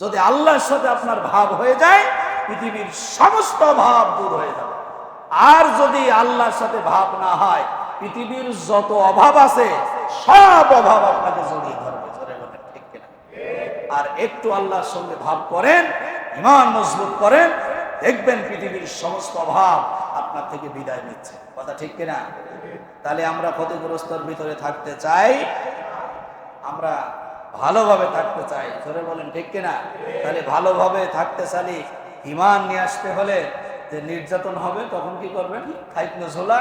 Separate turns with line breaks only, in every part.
যদি আল্লাহর সাথে আপনার ভাব হয়ে যায়, পৃথিবীর সমস্ত ভাব দূর হয়ে যাবে। আর যদি আল্লাহর সাথে ভাব না হয়, পৃথিবীর যত অভাব আছে, সব অভাব আপনাকে জড়িয়ে ধরবে। আর একটু আল্লাহর সঙ্গে ভাব করেন ইমান মজবুত করেন, দেখবেন পৃথিবীর সমস্ত অভাব আপনার থেকে বিদায় নিচ্ছে। কথা ঠিক কিনা? তাহলে আমরা ক্ষতিগ্রস্তর ভিতরে থাকতে চাই। আমরা ভালোভাবে থাকতে চাই। ধরে বলেন, ঠিক কিনা? তাহলে ভালোভাবে থাকতে চালি ইমান নিয়ে আসতে হলে যে নির্যাতন হবে, তখন কি করবেন? খাইতনে ঝোলা,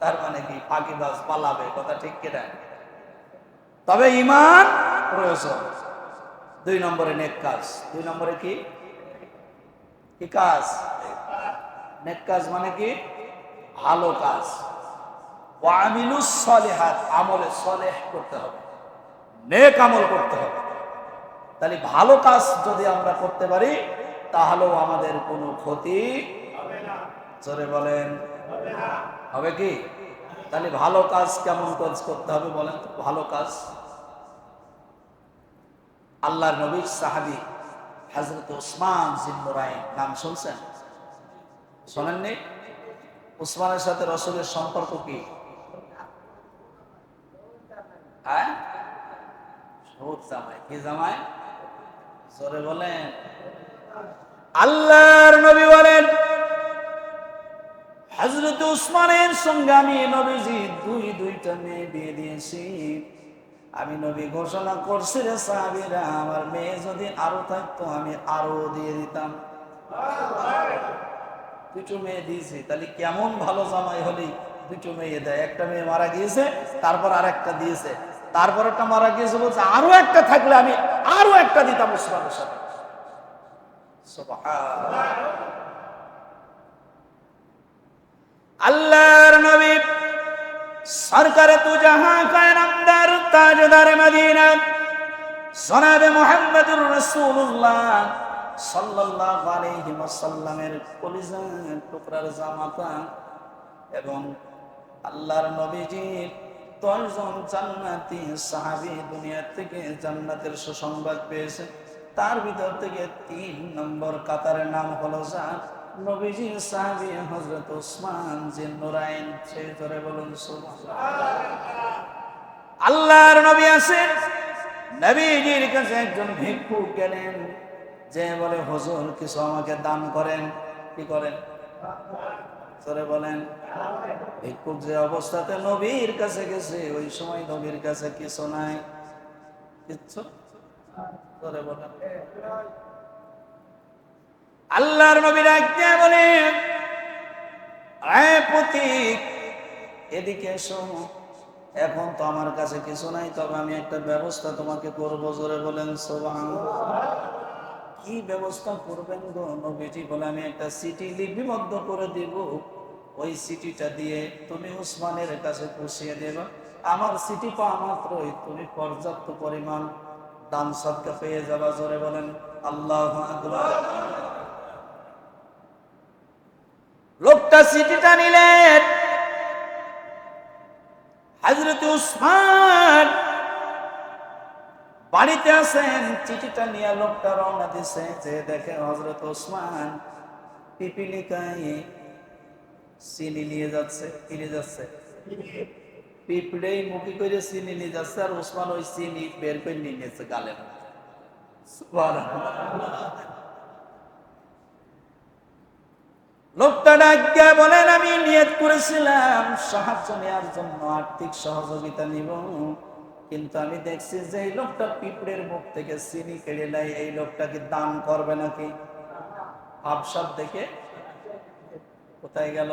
তার মানে কি? ফাঁকিবাজ পালাবে, কথা ঠিক কিনা? তবে ইমান প্রয়োজন। দুই নম্বরে নেক কাজ। দুই নম্বরে কি? কি কাজ? নেক কাজ মানে কি? ভালো কাজ। ওয়ামিলুস সলিহাত, আমলে সলেহ করতে হবে। নেক আমল করতে হবে। তাহলে ভালো কাজ যদি আমরা করতে পারি, তাহলেও আমাদের কোনো ক্ষতি জোরে বলেন। হবে কি? তাহলে ভালো কাজ কেমন কাজ করতে হবে বলেন ভালো কাজ। আল্লাহর নবী সাহাবি হাজরত উসমান জিন্নুরাইন নাম শুনছেন? শোনেননি? উসমানের সাথে রসুলের সম্পর্ক কি হ্যাঁ সবুজ জামাই। কি জামাই? জোরে বলেন। আল্লাহর নবী বলেন হজরত উসমানের সঙ্গে আমি নবীজি দুই, দুইটা মেয়ে বিয়ে দিয়েছি। আমি নবী ঘোষণা করছি রে সাহাবিরা, আমার মেয়ে যদি আরও থাকতো, আমি আরও দিয়ে দিতাম। দুটো মেয়ে দিয়েছি, তাহলে কেমন ভালো জামাই হলি? দুটো মেয়ে দেয়, একটা মেয়ে মারা গিয়েছে, তারপর আর একটা দিয়েছে। তারপর একটা মারা গিয়েছে বলছে, আরও একটা থাকলে আমি আরও একটা দিতাম সুবহানাল্লাহ। আল্লাহর নবী সরকার তু জাহা কায়নামদার, তাজদার মদিনা রাসূলুল্লাহ সাল্লাল্লাহু আলাইহি ওয়াসাল্লামের টুকরার জামাতা এবং আল্লাহর নবীজির দশজন জান্নাতি সাহাবী দুনিয়া থেকে জান্নাতের সুসংবাদ পেয়েছে। তার ভিতর থেকে তিন নম্বর কাতারের নাম হলো যার? নবীজির সাহাবী হযরত ওসমান জিন নুরাইন, সে ধরে বলুন আল্লাহর নবী আছেন নবীজির কাছে একজন ভিক্ষুক গেলেন, যে বলে, হুজুর, কিছু আমাকে দান করেন। কি করেন? তোরে বলেন ভিক্ষুক যে অবস্থাতে নবীর কাছে গেছে, ওই সময় নবীর কাছে কিছু নাই। কিচ্ছু? তোরে বলেন। আল্লাহর নবী ডাকতে বলে এদিকে এসো। এখন তো আমার কাছে কিছু নাই, তবে আমি একটা ব্যবস্থা তোমাকে করব, জোরে বলেন সোবাং কি ব্যবস্থা করবেন গো নবীজি? বলে, আমি একটা সিটি লিপিবদ্ধ করে দিব। ওই সিটিটা দিয়ে তুমি উসমানের কাছে পুষিয়ে দেবা। আমার সিটি পাওয়া মাত্রই তুমি পর্যাপ্ত পরিমাণ দান সদকা পেয়ে যাবা। জোরে বলেন, আল্লাহ লোকটা সিটিটা নিলেন। হাজরত উসমান বাড়িতে আছেন, চিঠিটা নিয়ে লোকটা রওনা দিছে, যে দেখে হজরত ওসমান পিপিলিকায় চিনি নিয়ে যাচ্ছে, কি নিয়ে যাচ্ছে? পিঁপড়েই মুখি করে চিনি নিয়ে যাচ্ছে, আর ওসমান ওই চিনি বের করে নিয়ে নিয়েছে মধ্যে। লোকটা ডাক দিয়ে বলেন, আমি নিয়ত করেছিলাম, সাহায্য নেওয়ার জন্য আর্থিক সহযোগিতা নিব। কিন্তু আমি দেখছি যে এই লোকটা পিঁপড়ের মুখ থেকে চিনি কেড়ে নেয়, এই লোকটাকে দান করবে নাকি? আবসাব দেখে কোথায় গেল?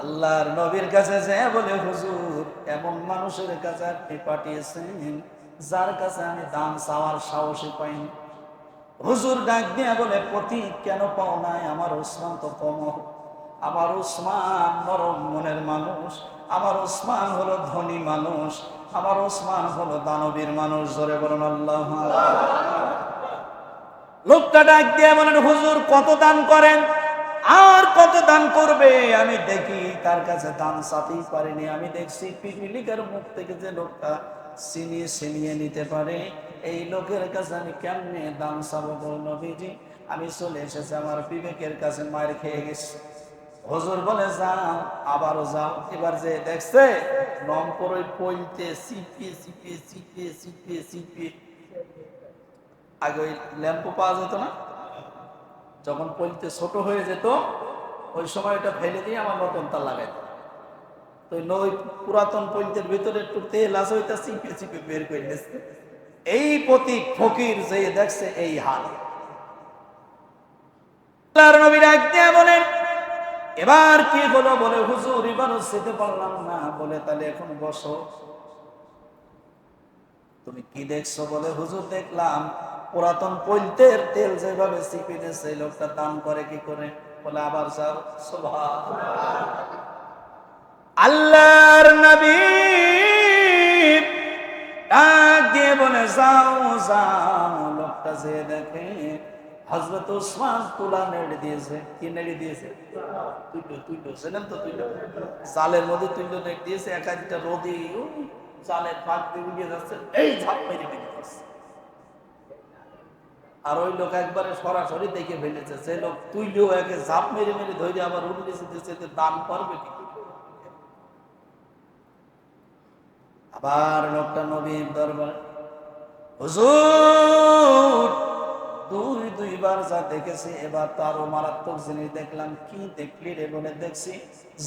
আল্লাহর নবীর কাছে যে বলে, হুজুর, এমন মানুষের কাছে আপনি পাঠিয়েছেন, যার কাছে আমি দান চাওয়ার সাহসী পাইনি। হুজুর ডাক দিয়া বলে পতি কেন পাও নাই? আমার ওসমান তো কম আমার ওসমান নরম মনের মানুষ। আমার ওসমান হলো ধনী মানুষ আমার ওসমান হলো দানবীর মানুষ ধরে বলুন আল্লাহ লোকটা ডাক দিয়ে বলেন, হুজুর, কত দান করেন? আর কত দান করবে? আমি দেখি তার কাছে দান চাতেই পারিনি। আমি দেখছি পিপিলিকার মুখ থেকে যে লোকটা ছিনিয়ে ছিনিয়ে নিতে পারে, এই লোকের কাছে আমি কেমনে দান চাবো নবীজি? আমি চলে এসেছি আমার বিবেকের কাছে মায়ের খেয়ে গেছি। হজুর বলে, যাও, আবারও যাও। এবার যে দেখছে নম্বর ওই পইতে চিপিয়ে চিপিয়ে চিপিয়ে চিপিয়ে চিপিয়ে আগে ওই ল্যাম্পও পাওয়া যেত না। যখন পইতে ছোট হয়ে যেত, ওই সময় ওটা ফেলে দিয়ে আমার নতুন তার লাগাই তো ওই পুরাতন পইতের ভিতরে একটু তেল আছে, ওইটা চিপে চিপে বের করে নিচ্ছে এই প্রতীক ফকির যে দেখছে, এই হাল। আল্লাহর নবী ডাক দিয়ে বলেন এবার কি হলো বলে, হুজুর, এবার যেতে পারলাম না। বলে, তাহলে এখন বসো। তুমি কি দেখছ বলে, হুজুর, দেখলাম। পুরাতন পৈলতের তেল যেভাবে চিপে দিয়েছে লোকটা দান করে কি করে? বলে, আবার যাও। আল্লাহর নবী ডাক দিয়ে বলে, যাও যাও। লোকটা যে দেখে হজরত ওসমান তুলা নেড়ে দিয়েছে। কি নেড়ে দিয়েছে? তুইলো তুইলো তো তুইলো। জালের মধ্যে তুইলো দিয়েছে, এক একটা রোদি জালের ফাঁক দিয়ে উড়িয়ে যাচ্ছে, এই ঝাপ মেরে দিয়েছে। আর ওই লোক একবারে সরাসরি দেখে ফেলেছে সে লোক একে ঝাপ মেরে মেরে ধরে আবার দান কি আবার লোকটা নবীর দরবার, হুজুর দুই, দুইবার যা দেখেছি, এবার তো আরও মারাত্মক জিনিস দেখলাম। কি দেখলি রে বলে দেখছি?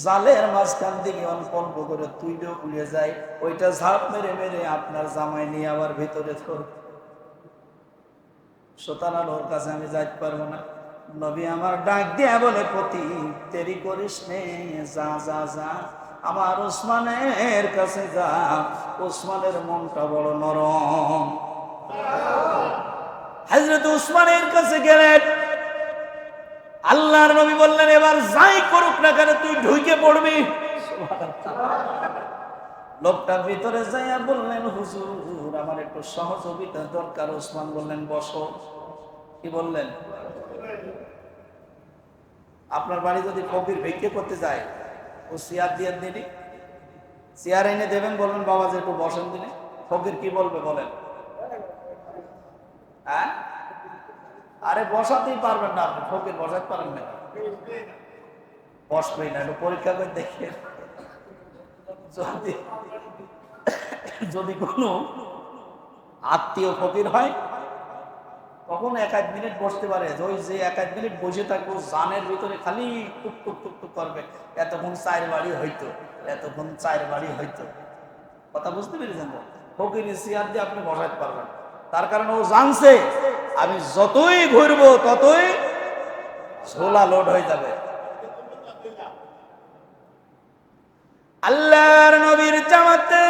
জালের মাঝখান থেকে অল্প অল্প করে তুইলেও উড়ে যায়। ওইটা ঝাঁপ মেরে মেরে আপনার জামাই নিয়ে আবার ভিতরে ধর সুতরাং ওর কাছে আমি যাইতে পারব না। নবী আমার ডাক দিয়া বলে, পতি তেরি করিস নে, যা যা যা। আমার ওসমানের কাছে যা। ওসমানের মনটা বড় নরম। হজরত উসমানের কাছে গেলেন। আল্লাহর নবী বললেন, এবার যাই করুক না কেন, তুই ঢুকে পড়বি। লোকটা ভিতরে যাইয়া বললেন, হুজুর, আমার একটু সহযোগিতা দরকার। ওসমান বললেন, বসো। কি বললেন? আপনার বাড়ি যদি কবির ভিক্ষে করতে যায়, ও চেয়ার দিয়ে দিনি চেয়ার এনে দেবেন বলবেন বাবা যে একটু বসেন দিনে। ফকির কি বলবে, বলেন। হ্যাঁ? আরে বসাতেই পারবেন না আপনি, ফকির, বসাতে পারেন না। বসবেই না পরীক্ষা করে দেখে। যদি যদি কোনো আত্মীয় ফকির হয় তখন এক এক মিনিট বসতে পারে। ওই যে এক এক মিনিট বসে থাকব, জানের ভিতরে খালি টুক টুক টুক টুক করবে। এতক্ষণ চায়ের বাড়ি হইতো, এতক্ষণ চায়ের বাড়ি হইতো। কথা বুঝতে পেরেছেন ফকির চেয়ার দিয়ে আপনি বসাতে পারবেন তার কারণে ও জানছে, আমি যতই ঘুরবো ততই ঝোলা লোড হয়ে যাবে। আল্লাহর নবীর জামাতে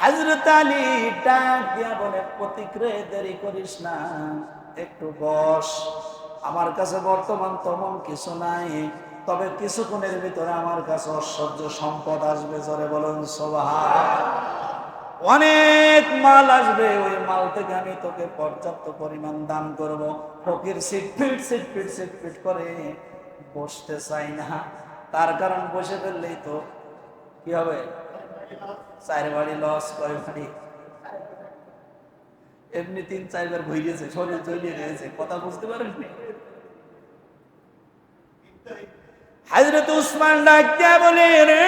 হজরত আলী ডাক দিয়া বলে প্রতিক্রে দেরি করিস না, একটু বস। আমার কাছে বর্তমান তেমন কিছু নাই, তবে কিছুক্ষণের ভিতরে আমার কাছে ঐশ্বর্য সম্পদ আসবে। জোরে বলুন সোভা অনেক মাল আসবে, ওই মাল থেকে আমি তোকে পর্যাপ্ত পরিমাণ দান করব। ফকির seat fit seat fit seat fit করে বসতে চাই না। তার কারণ বসে ফেললেই তো কি হবে? চার বাড়ি লস কয় বাড়ি এমনি তিন চারবার ঘুরিয়েছে শরীর জ্বলিয়ে গেছে কথা বুঝতে পারেননি হাজরত উসমান ডাক দিয়া বলে, রে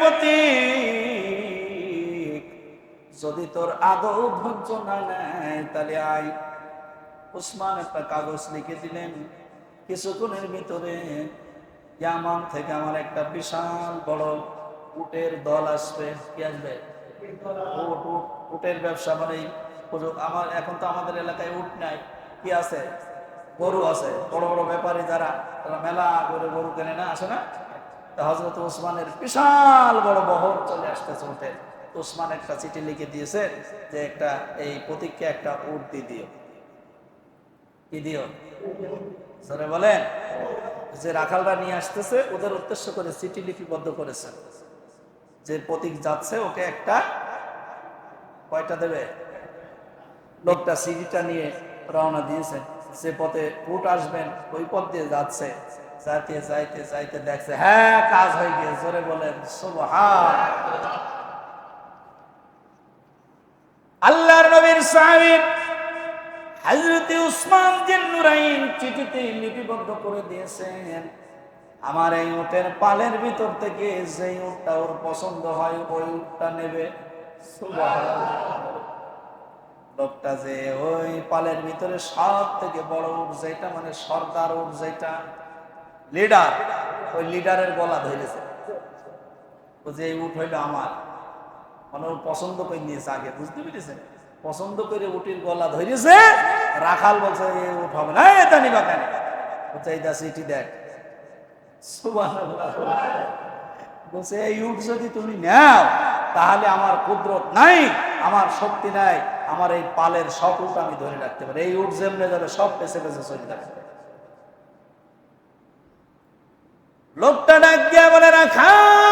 পতি যদি তোর আদৌ ধৈর্য না নেয়, তাহলে আয়। উসমান একটা কাগজ লিখে দিলেন। কিছুক্ষণের ভিতরে ইয়ামান থেকে আমার একটা বিশাল বড় উটের দল আসবে। কি আসবে? উট উট, উটের ব্যবসা মানে আমার এখন তো আমাদের এলাকায় উট নাই। কি আছে? গরু আছে। বড় বড় ব্যাপারী যারা, তারা মেলা করে গরু কেনে না, আসে না? হজরত ওসমানের বিশাল বড় বহর চলে আসতেছে উঠে ওসমান একটা চিঠি লিখে দিয়েছে যে একটা এই প্রতীককে একটা উট দিয়ে দিও। কি দিও? স্যারে বলেন। যে রাখালরা নিয়ে আসতেছে, ওদের উদ্দেশ্য করে চিঠি লিপিবদ্ধ করেছে। যে প্রতীক যাচ্ছে, ওকে একটা কয়টা দেবে? লোকটা সিডিটা নিয়ে রওনা দিয়েছে। সে পথে উট আসবেন, ওই পথ দিয়ে যাচ্ছে। যাইতে যাইতে যাইতে দেখছে হ্যাঁ কাজ হয়ে গিয়ে জোরে বলেন, সুবহান। আল্লাহর নবীর সাহেব হযরত উসমান বিন নুরাইন চিঠিতে লিপিবদ্ধ করে দিয়েছেন, আমার এই উটের পালের ভিতর থেকে যেই উটটা ওর পছন্দ হয়, ওই উটটা নেবে। লোকটা যে ওই পালের ভিতরে সব থেকে বড় উট যেটা মানে সর্দার উট যেটা, লিডার, ওই লিডারের গলা ধরেছে। যে উট হইল আমার। মানে পছন্দ করে নিয়েছে আগে, বুঝতে পেরেছেন? পছন্দ করে উটির গলা ধরেছে, রাখাল বলছে উঠ হবে না এটা নিবা কেন? বলছে সিটি দেখ। বলছে, এই উঠ যদি তুমি নাও, তাহলে আমার কুদরত নাই, আমার শক্তি নাই, আমার এই পালের সব উঠ আমি ধরে রাখতে পারি। এই উঠ যেমনে যাবে সব পেছে পেছে চলে যাবে। লোকটা ডাক দিয়া বলে, রাখাল!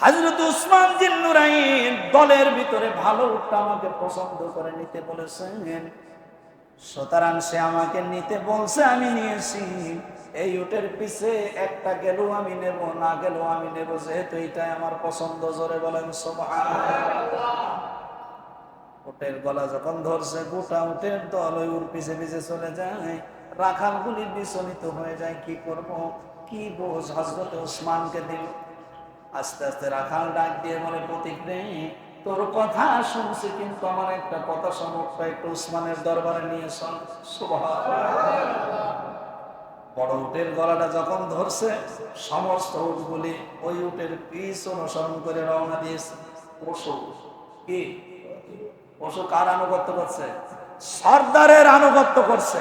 হাজরত উসমান জিন নুরাইন দলের ভিতরে ভালো উঠটা আমাকে পছন্দ করে নিতে বলেছেন। সুতরাং সে আমাকে নিতে বলছে, আমি নিয়েছি। এই উটের পিছে একটা গেলেও আমি নেব, না গেলেও আমি নেব, যেহেতু এইটাই আমার পছন্দ, জোরে বলেন উটের গলা যখন ধরছে, গোটা উটের দল ওই উর পিছে পিছে চলে যায়। রাখালগুলি বিচলিত হয়ে যায়, কি করব? কি বোঝ? হজরত উসমানকে দিল। আস্তে আস্তে রাখাল ডাক দিয়ে বলে, প্রতীক নেই তোর কথা শুনছি, কিন্তু আমার একটা কথা সমর্থ একটু উসমানের দরবারে নিয়ে বড় উটের গলাটা যখন ধরছে, সমস্ত উটগুলি ওই উটের পিছ অনুসরণ করে রওনা দিয়েছে। পশু কি? পশু কার আনুগত্য করছে? সর্দারের আনুগত্য করছে,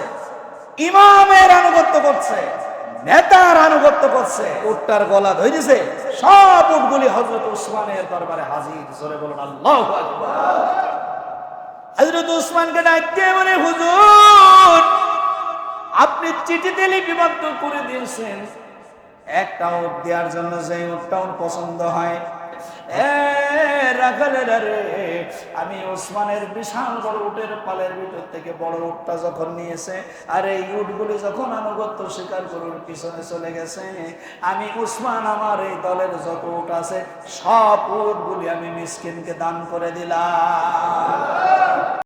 ইমামের আনুগত্য করছে, নেতার আনুগত্য করছে। উটটার গলা ধরেছে সব উটগুলি হজরত উসমানের দরবারে হাজির। জোরে বলুন, আল্লাহ হজরত উসমানকে ডাকতে বলে, হুজুর, আপনি চিঠিতে লিপিবদ্ধ করে দিয়েছেন। একটা উট দেওয়ার জন্য যে উটটা পছন্দ হয় আমি ওসমানের বিশাল বড় উটের পালের ভিতর থেকে বড় উটটা যখন নিয়েছে, আর এই উটগুলি যখন আনুগত্য স্বীকার করুন পিছনে চলে গেছে, আমি উসমান আমার এই দলের যত উট আছে, সব উটগুলি আমি মিসকিনকে দান করে দিলাম।